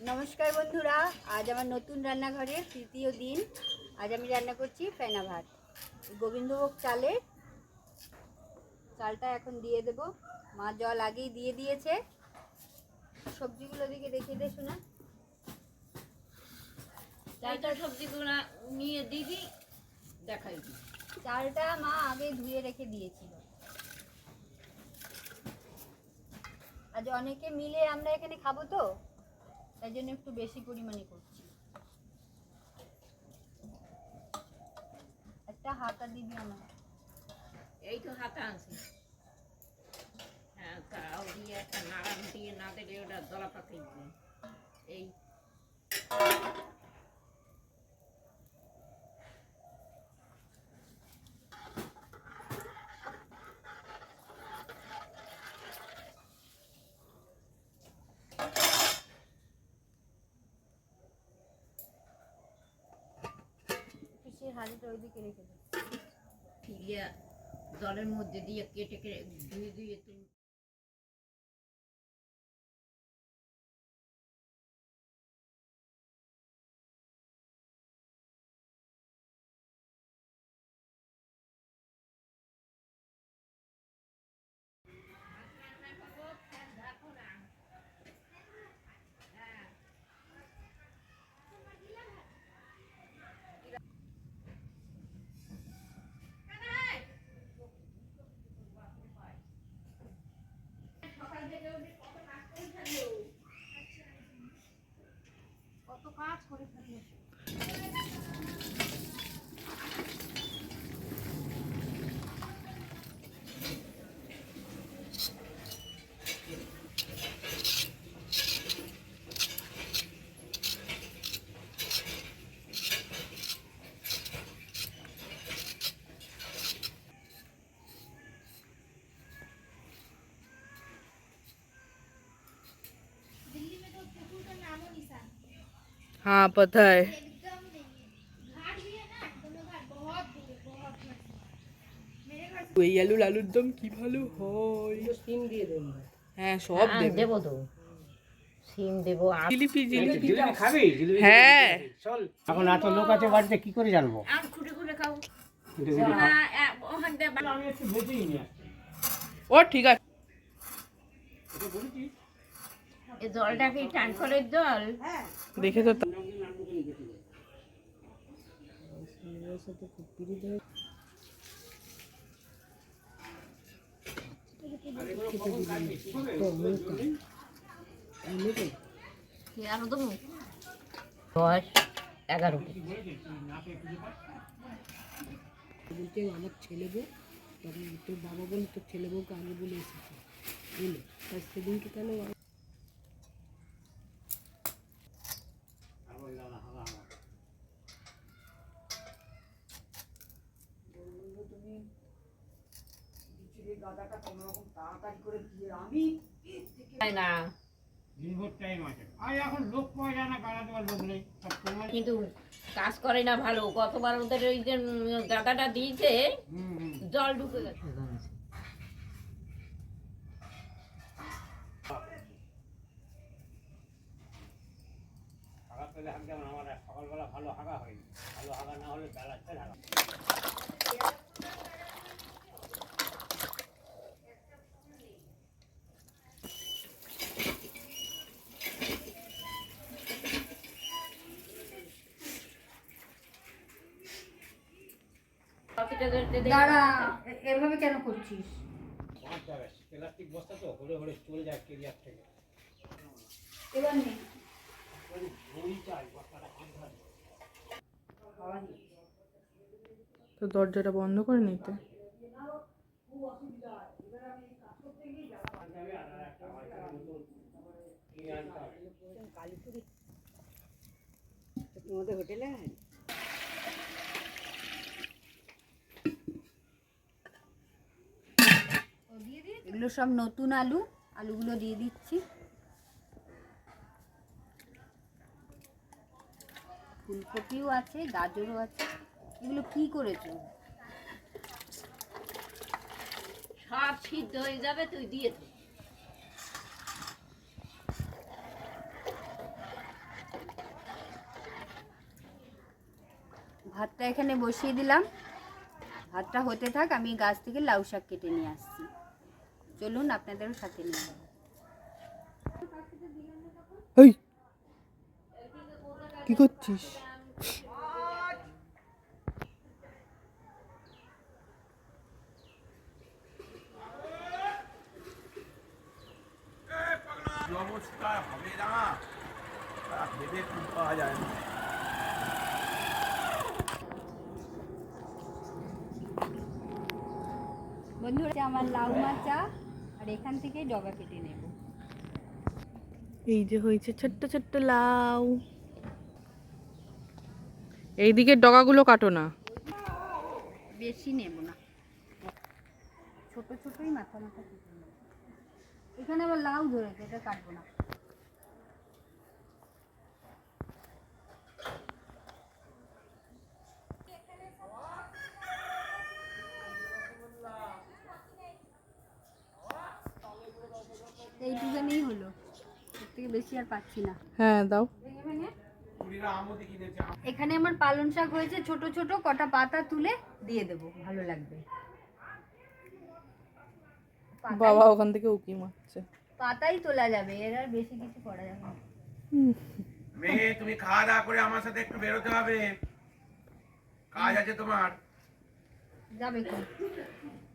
নমস্কার বন্ধুরা আজ আমার নতুন রান্নাঘরের তৃতীয় দিন। আজ আমি রান্না করছি ফেনা ভাত। গোবিন্দভোগ চালের চালটা এখন দিয়ে দেব। মা জল আগেই দিয়ে দিয়েছে। সবজিগুলো দিকে দেখিয়ে দে শোনা চালটা সবজিগুলো নিয়ে দিদি দেখাই চালটা মা আগে ধুয়ে রেখে দিয়েছিল। আজ অনেকে মিলে আমরা এখানে খাব তো? তাই জন্য একটু বেশি পরিমাণে করছি। একটা হাতা দিবি আমার এই তো হাতা আছে হ্যাঁ তাও দিয়ে একটা নাড়ান দিয়ে না দিলে ওটা দলা পাকিয়ে এই। পিসির হাঁড়িটা ওইদিকে রেখে দে দিয়ে জলের মধ্যে দিয়ে কেটে কেটে ধুয়ে ধুয়ে मेरे घर से ওই আলুর আলুর দম কি ভালো হয় হ্যাঁ সব হ্যাঁ, দেবে দেবো তো সিম দেবো আর জিলিপি জিলিপি জিলিপি খাবি জিলিপি হ্যাঁ চল এখন এত লোক আছে বাড়িতে কি করে জানবো আর খুঁটে খুঁটে খাও খুঁটে খুঁটে খাও। না, এ- ওখান থেকে বা- আমি একটু ভেজেই নিয়ে ও ঠিক আছে এটা বলেছি এ জলটা কি ট্যাঙ্করের জল? দেখে তো দশ এগারো। বলতে আমার ছেলে বউ তখন তোর বাবা বলে তোর ছেলে বউকে আগে বলে এসেছে। বলে তাই সেদিনকে কেন তাই না দিনভর টাইম আছে আর এখন লোক পাওয়া যায় না গাড়া দেওয়ার লোক নেই সব সময় কিন্তু কাজ করে না ভালো। গতবার ওদের ওই যে গাদাটা দিয়েছে জল ঢুকে গেছে। সকালবেলা ভালো হাগা হয় ভালো হাগা না হলে বেলাতে হাগা দাঁড়া এভাবে কেন করছিস? প্লাস্টিক বস্তা তো হলে হলে চলে যায় কেরিয়ার থেকে। এবার নে। বই চাই বস্তাটা হাত ধরে। তো দরজাটা বন্ধ করে নিতে। তোমাদের হোটেলে এগুলো সব নতুন আলু, আলুগুলো দিয়ে দিচ্ছি। ফুলকপিও আছে, গাজরও আছে। এগুলো কি করেছ? সব সিদ্ধ হয়ে যাবে, তুই দিয়ে দে। ভাতটা এখানে বসিয়ে দিলাম। ভাতটা হতে থাক, আমি গাছ থেকে লাউ শাক কেটে নিয়ে আসছি। চলুন আপনাদেরও সাথে নিয়ে যাব। কি করছিস? নমস্কার হবে না। ভেবে পাওয়া যায় না। বন্ধুরা আমার লাউ মাচা আর এখান থেকে ডগা কেটে নেব। এই যে হয়েছে ছোট্ট ছোট্ট লাউ। এই এইদিকে ডগাগুলো কাটো না। বেশি নেব না। ছোট ছোটই মাথা মাথা কেটে নেব। এখানে আবার লাউ ধরেছে এটা কাটবো না এইটুখানেই হলো এর থেকে বেশি আর পাচ্ছি না। হ্যাঁ দাও। কুড়িরা আমও কিনেছে এখানে আমার পালং শাক হয়েছে ছোট ছোট কটা পাতা তুলে দিয়ে দেব ভালো লাগবে। পাতাই- বাবা ওখান থেকে উকি মারছে। পাতাই তোলা যাবে এর আর বেশি কিছু করা যাবে না। মেয়ে তুমি খাওয়া দাওয়া করে আমার সাথে একটু বেরোতে হবে। কাজ আছে তোমার। যাবে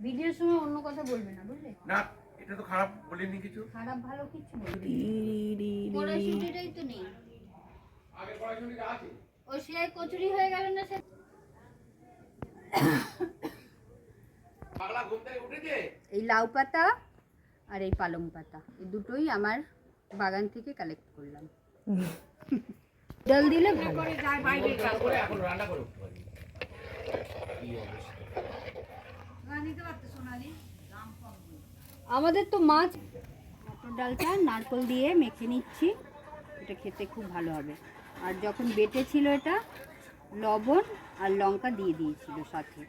ভিডিওর সময় অন্য কথা বলবে না বুঝলে? না এটা তো খারাপ বলিনি কিছু। খারাপ ভালো কিছু। তো নেই। আগে আছে? ও সেলাই কচুরি হয়ে গেল না সে। পাগলা ঘুম থেকে উঠেছে? এই লাউ পাতা আর এই পালং পাতা এই দুটোই আমার বাগান থেকে কালেক্ট করলাম। জল দিলে ভালো। করে এখন রান্না করে। উঠতে পারি আমাদের তো মাছ মটর ডালটা নারকল দিয়ে মেখে নিচ্ছি। এটা খেতে খুব ভালো হবে। আর যখন বেটে ছিল এটা লবণ আর লঙ্কা দিয়ে দিয়েছিল সাথে।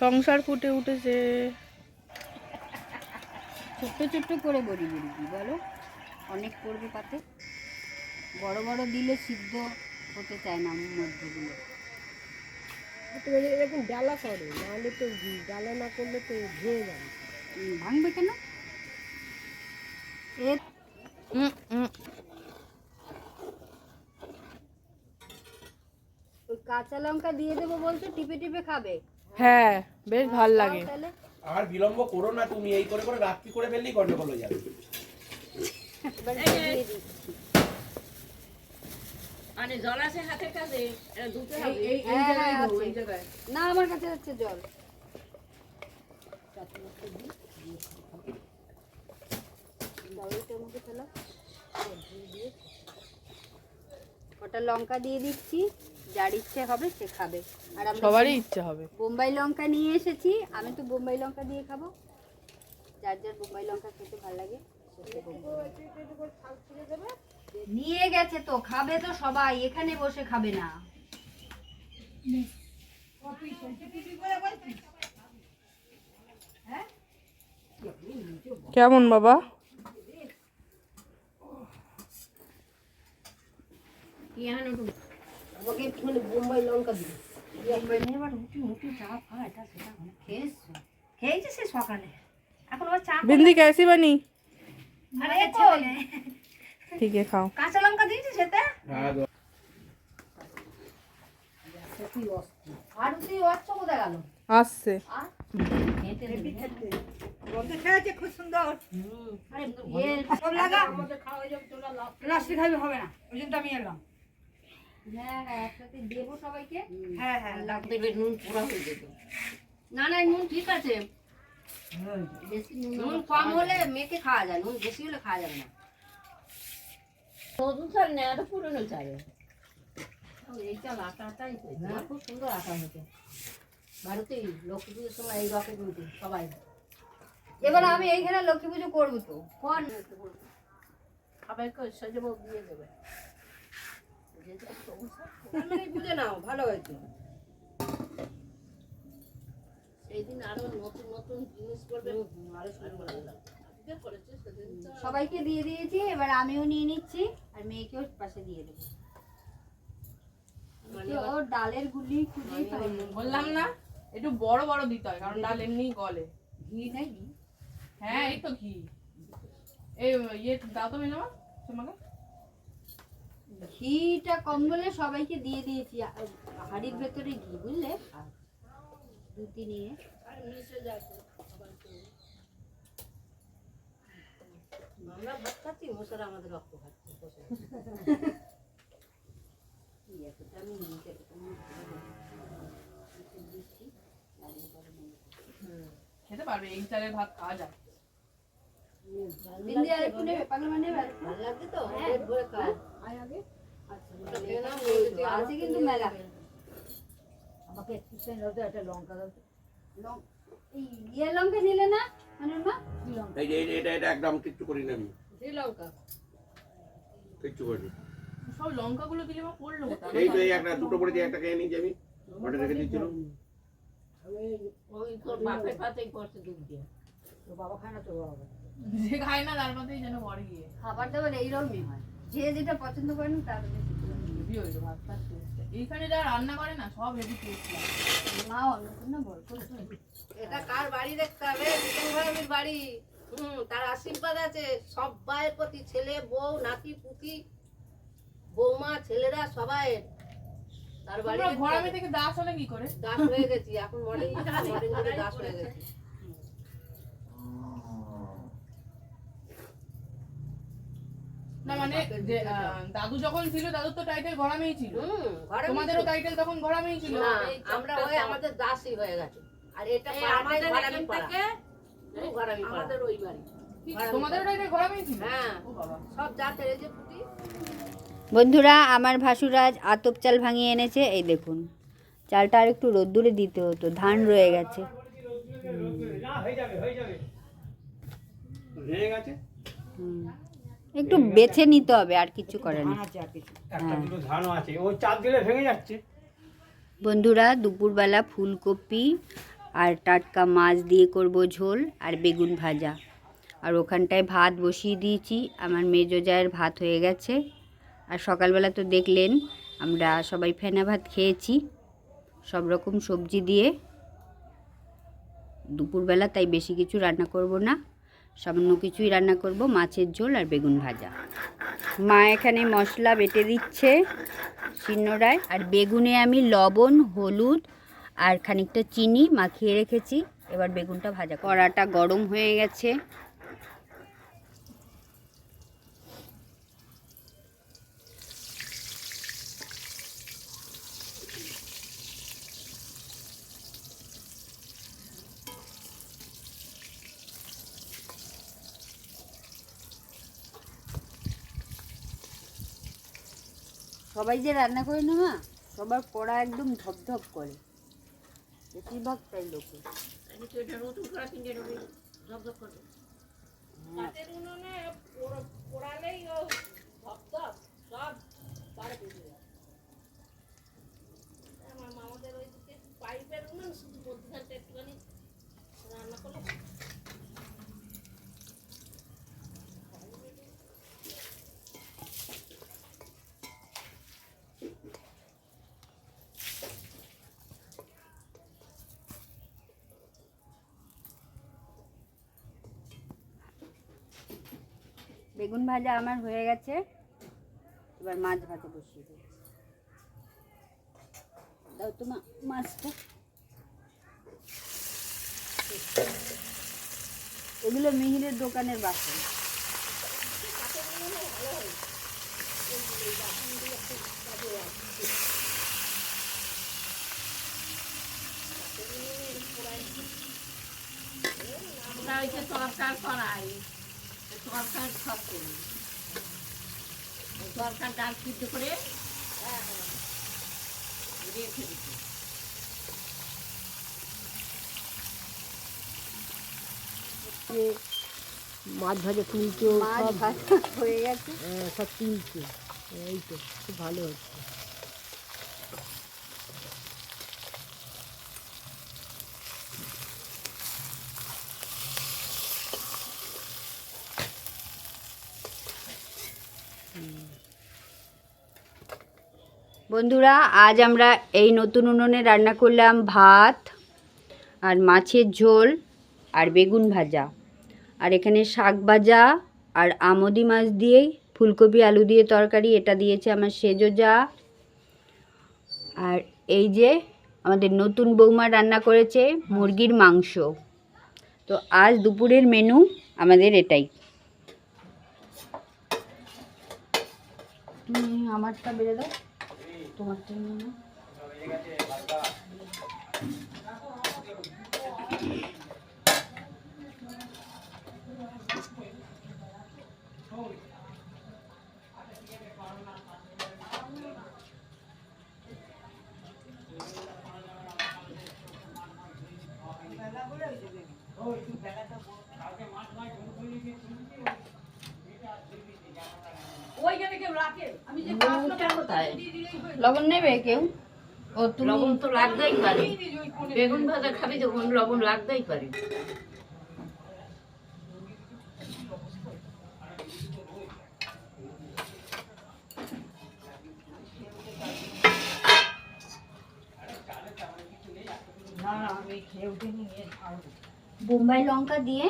সংসার ফুটে উঠেছে। ছোট্ট ছোট্ট করে বড়ি বড়ি দিই বলো? অনেক করবে পাতে। বড় বড় দিলে সিদ্ধ হতে চায় না মধ্যগুলো। এরকম ডালা করে নাহলে তো ডালা না করলে তো ধুয়ে যাবে। ভাঙবে কেন? এর কাঁচা লঙ্কা দিয়ে দেবো বলছো টিপে টিপে খাবে? হ্যাঁ বেশ ভালো লাগে। তাহলে। আর বিলম্ব করো না তুমি এই করে করে রাত্রি করে ফেললেই গন্ডগোল হয়ে যাবে। মানে জল আছে হাতের কাছে এটা ধুতে হবে হ্যাঁ, হ্যাঁ, আছে। না আমার কাছে হচ্ছে জল দাও এটা আমাকে ফেলো। কটা লঙ্কা দিয়ে দিচ্ছি যার ইচ্ছে হবে সে খাবে আর আমরা সবারই ইচ্ছে হবে বোম্বাই লঙ্কা নিয়ে এসেছি আমি তো বোম্বাই লঙ্কা দিয়ে খাব যার যার বোম্বাই লঙ্কা খেতে ভালো লাগে বোম্বাই। নিয়ে গেছে তো খাবে তো সবাই এখানে বসে খাবে না। কেমন বাবা? খেয়েছে সকালে। এখন বিন্দি কেসি বানি? আরে চলে। খাও। কাঁচা লঙ্কা দিয়েছিস সেতে হ্যাঁ আচ্ছা, আসছে। খুব সুন্দর। হবে না। ওই জন্য আমি এলাম। না হ্যাঁ, হ্যাঁ, না নুন ঠিক আছে। নুন কম হলে মেয়েকে খাওয়া যায় নুন বেশি হলে খাওয়া যাবে না। নতুন চাল নেই এটা পুরনো চাল এই চাল আটাটাই হয়েছে খুব সুন্দর আটা হয়েছে ভারতে লক্ষ্মী পুজোর সময় এই রকেট উঠে সবাই এবার আমি এইখানে লক্ষ্মী পুজো করব তো কর সবাইকে সাজাবো দিয়ে দেবে বুঝে নাও ভালো হয়েছে সেই দিন আরও নতুন নতুন জিনিস করবে আরও সুন্দর লাগবে সবাইকে দিয়ে দিয়েছি এবার আমিও নিয়ে নিচ্ছি আর মেয়েকেও পাশে দিয়ে দেবো। ডালের গুলি খুঁজেই বললাম না একটু বড় বড় দিতে হয় কারণ ডাল এমনি গলে। ঘি নেই? হ্যাঁ এই তো ঘি। এই ইয়ে দাও তো মেনামা তোমাকে। ঘিটা কম বলে সবাইকে দিয়ে দিয়েছি হাড়ির ভেতরে ঘি বুঝলে? দুটি নিয়ে আর মিশে যাচ্ছে আমরা ভাত খাচ্ছি মশারা আমাদের রক্ত খাচ্ছে খেতে পারবে এই চালের ভাত খাওয়া যায়। মানে আগে। আচ্ছা আমাকে একটু একটা লঙ্কা দাও। লং- এই ইয়ে লঙ্কা নিলে না এই যে এটা এটা একদম কিচ্ছু করি না আমি কিচ্ছু করি। সব লঙ্কাগুলো দিলে আমার পড়ল? এই তো এই একটা দুটো করে দিয়ে একটা খেয়ে নিয়েছি আমি। ওটা রেখে দিচ্ছিল ওই তোর বাপের পাতেই পড়ছে দুধ দিয়ে। তো বাবা খায় না তো বাবা যে খায় না তার মধ্যেই যেন পরে গিয়ে। খাবার দাবার এইরকমই হয়। যে যেটা পছন্দ করেন তার বেশি। হেভি হয়েছে ভাতটা টেস্ট এইখানে যারা রান্না করে না সব হেভি টেস্ট মা অন্নপূর্ণা বল এটা কার বাড়ি দেখতে হবে? বিকেল ভাইয়ের বাড়ি। হুম তার আশীর্বাদ আছে। সব ভাইয়ের প্রতি ছেলে বউ নাতি পুতি বৌমা ছেলেরা সবাই তার বাড়ি ঘরামি। থেকে দাস হলে কি করে? দাস হয়ে গেছি এখন মডেল মডেল দাস হয়ে গেছি। না মানে যে, দাদু যখন ছিল দাদুর তো টাইটেল ঘরামেই ছিল। তোমাদেরও টাইটেল তখন ঘরামেই ছিল। আমরা হয়ে আমাদের দাসই হয়ে গেছে। আর এটা আমাদের ঘরামি পাড়া। ঘরামি আমাদের ওই বাড়ি। তোমাদেরও টাইটেল ঘরামেই ছিল? হ্যাঁ। সব জাতের এই যে পুটি। বন্ধুরা আমার ভাসুরাজ আতপ চাল ভাঙিয়ে এনেছে। এই দেখুন চালটা আর একটু রোদ্দুরে দিতে হতো ধান রয়ে গেছে। হয়ে যাবে হয়ে যাবে। গেছে? হুম। একটু বেছে নিতে হবে আর কিছু করে না আছে আর কিছু। একটা দুটো ধানও আছে। ওই চাপ দিলে ভেঙে যাচ্ছে। বন্ধুরা দুপুরবেলা ফুলকপি আর টাটকা মাছ দিয়ে করব ঝোল আর বেগুন ভাজা। আর ওখানটায় ভাত বসিয়ে দিয়েছি। আমার মেজো জায়ের ভাত হয়ে গেছে। আর সকালবেলা তো দেখলেন আমরা সবাই ফেনা ভাত খেয়েছি। সব রকম সবজি দিয়ে। দুপুরবেলা তাই বেশি কিছু রান্না করব না। সামান্য কিছুই রান্না করব, মাছের ঝোল আর বেগুন ভাজা। মা এখানে মশলা বেটে দিচ্ছে শিন্নরায় আর বেগুনে আমি লবণ, হলুদ আর খানিকটা চিনি মাখিয়ে রেখেছি। এবার বেগুনটা ভাজা কড়াটা গরম হয়ে গেছে। সবাই যে রান্না করে না সবার কড়া একদম ধপধপ করে। বেশিরভাগ তাই লোকে করা পোড়ালেই ধপধপ সব পারে বেরিয়ে যায়। আমার মামাদের ওইদিকে পাইপের উনুন শুধু মধ্যখানটা একটুখানি রান্না করলে বেগুন ভাজা আমার হয়ে গেছে। এবার মাছ ভাজা বসিয়ে দেবো দাও তো মাছটা। এগুলো মিহিরের দোকানের বাসন। তরকার করাই তরকার সব করি। ওই তরকার ডাল সিদ্ধ করে রেখে যে মাছ ভাজা তুলছো সব হয়ে গেছে। হ্যাঁ, সব তুলছো। এই তো খুব ভালো হচ্ছে। বন্ধুরা, আজ আমরা এই নতুন উনুনে রান্না করলাম ভাত আর মাছের ঝোল আর বেগুন ভাজা। আর এখানে শাক ভাজা আর আমদি মাছ দিয়ে, ফুলকপি, আলু দিয়ে তরকারি, এটা দিয়েছে আমার সেজো যা আর এই যে আমাদের নতুন বৌমা রান্না করেছে মুরগির মাংস। তো আজ দুপুরের মেনু আমাদের এটাই। আমারটা বেড়ে দাও। তোমারটা নিয়ে নাও লবণ নেবে কেউ? ও তুমি লবণ তো লাগতেই পারে। বেগুন ভাজা খাবি যখন লবণ লাগতেই পারে। বোম্বাই লঙ্কা দিয়ে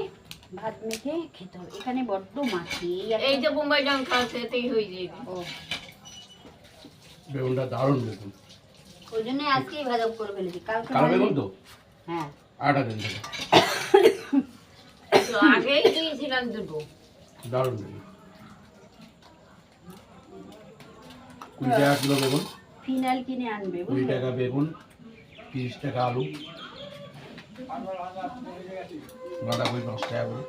ভাত মেখে খেতে হবে। এখানে বড্ড মাছি এই যে বোম্বাই লঙ্কা আছে হয়ে যাবে। ও। বেগুনটা দারুণ বেগুন। ওই জন্য আজকেই ভাজা করে ফেলেছি। কালকে কালো বেগুন তো? হ্যাঁ। আটা দিন থেকে। আগেই দিয়েছিলাম দুটো। দারুণ বেগুন। কুড়ি টাকা কিলো বেগুন। ফিনাইল কিনে আনবে কুড়ি টাকা বেগুন তিরিশ টাকা আলু। বাঁধাকপি পাঁচ টাকা করে